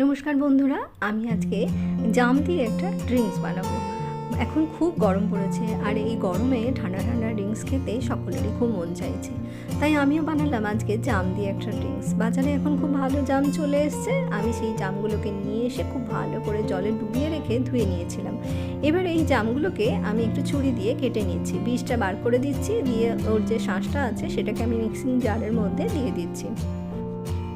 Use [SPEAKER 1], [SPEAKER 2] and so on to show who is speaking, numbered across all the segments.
[SPEAKER 1] নমস্কার বন্ধুরা, আমি আজকে জাম দিয়ে একটা ড্রিঙ্কস বানাবো। এখন খুব গরম পড়েছে আর এই গরমে ঠান্ডা ঠান্ডা ড্রিঙ্কস খেতে সকলেরই খুব মন চাইছে। তাই আমিও বানালাম আজকে জাম দিয়ে একটা ড্রিঙ্কস বাজারে এখন খুব ভালো জাম চলে এসছে। আমি সেই জামগুলোকে নিয়ে এসে খুব ভালো করে জলে ডুবিয়ে রেখে ধুয়ে নিয়েছিলাম। এবার এই জামগুলোকে আমি একটু ছুরি দিয়ে কেটে নিচ্ছি। বীজটা বার করে দিচ্ছি, দিয়ে ওর যে শাঁসটা আছে সেটাকে আমি মিক্সিং জারের মধ্যে দিয়ে দিচ্ছি।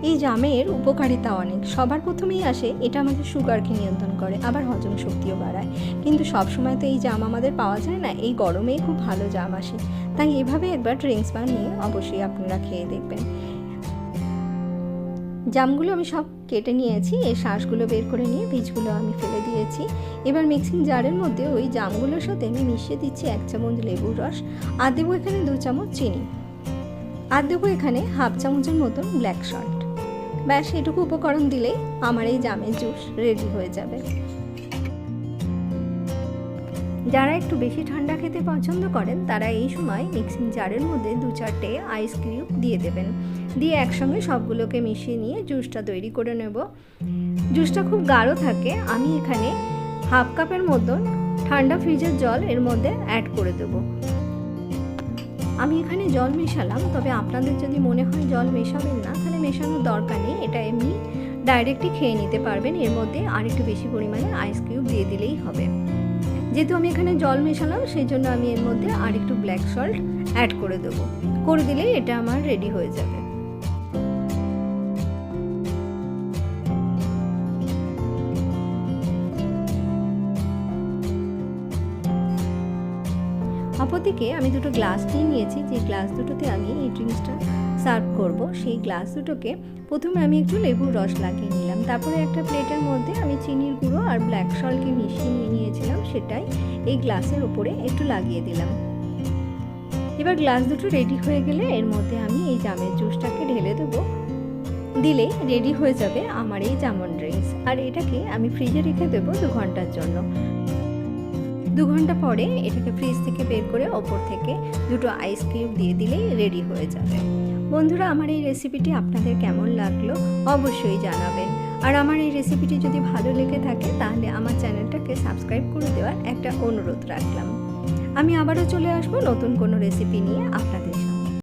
[SPEAKER 1] এই জামের উপকারিতা অনেক। সবার প্রথমেই আসে এটা আমাদের সুগারকে নিয়ন্ত্রণ করে, আবার হজম শক্তিও বাড়ায়। কিন্তু সব সময় তো এই জাম আমাদের পাওয়া যায় না, এই গরমে খুব ভালো জাম আসে। তাই এভাবে একবার ড্রিঙ্কস বানিয়ে অবশ্যই আপনারা খেয়ে দেখবেন। জামগুলো আমি সব কেটে নিয়েছি এই শাঁসগুলো বের করে নিয়ে বীজগুলো আমি ফেলে দিয়েছি। এবার মিক্সিং জারের মধ্যে ওই জামগুলোর সাথে আমি মিশিয়ে দিচ্ছি এক চামচ লেবুর রস, আর দেবো এখানে দু চামচ চিনি। আর দেবো এখানে হাফ চামচের মতন ব্ল্যাক সল্ট ব্যাস, এটুকু উপকরণ দিলেই আমার এই জামের জুস রেডি হয়ে যাবে। যারা একটু বেশি ঠান্ডা খেতে পছন্দ করেন, তারা এই সময় মিক্সিং জারের মধ্যে দু চারটে আইস দিয়ে দেবেন। দিয়ে একসঙ্গে সবগুলোকে মিশিয়ে নিয়ে জুসটা তৈরি করে নেব। জুসটা খুব গাঢ় থাকে, আমি এখানে হাফ কাপের মতন ঠান্ডা ফ্রিজের জল এর মধ্যে অ্যাড করে দেবো। আমি এখানে জল মেশালাম, তবে আপনাদের যদি মনে হয় জল মেশাবেন না, তাহলে মেশানোর দরকার নেই। এটা এমনি ডাইরেক্টই খেয়ে নিতে পারবেন। এর মধ্যে আর একটু বেশি পরিমাণে আইস কিউব দিয়ে দিলেই হবে। যেহেতু আমি এখানে জল মেশালাম, সেই জন্য আমি এর মধ্যে আর একটু ব্ল্যাক সল্ট অ্যাড করে দেবো। করে দিলেই এটা আমার রেডি হয়ে যাবে। অপরদিকে আমি দুটো গ্লাস নিয়ে নিয়েছি, যে গ্লাস দুটোতে আমি এই ড্রিঙ্কসটা সার্ভ করব, সেই গ্লাস দুটোকে প্রথমে আমি একটু লেবুর রস লাগিয়ে নিলাম। তারপরে একটা প্লেটের মধ্যে আমি চিনির গুঁড়ো আর ব্ল্যাক সল্টকে মিশিয়ে নিয়ে নিয়েছিলাম, সেটাই এই গ্লাসের ওপরে একটু লাগিয়ে দিলাম। এবার গ্লাস দুটো রেডি হয়ে গেলে এর মধ্যে আমি এই জামের জুসটাকে ঢেলে দেবো। দিলে রেডি হয়ে যাবে আমার এই জামন ড্রিঙ্কস। আর এটাকে আমি ফ্রিজে রেখে দেবো দু ঘণ্টার জন্য। দু ঘণ্টা পরে এটাকে ফ্রিজ থেকে বের করে ওপর থেকে দুটো আইস কিউব দিয়ে দিলেই রেডি হয়ে যাবে। বন্ধুরা, আমার এই রেসিপিটি আপনাদের কেমন লাগল অবশ্যই জানাবেন। আর আমার এই রেসিপিটি যদি ভালো লেগে থাকে, তাহলে আমার চ্যানেলটাকে সাবস্ক্রাইব করে দেওয়ার একটা অনুরোধ রাখলাম। আমি আবারও চলে আসব নতুন কোনো রেসিপি নিয়ে আপনাদের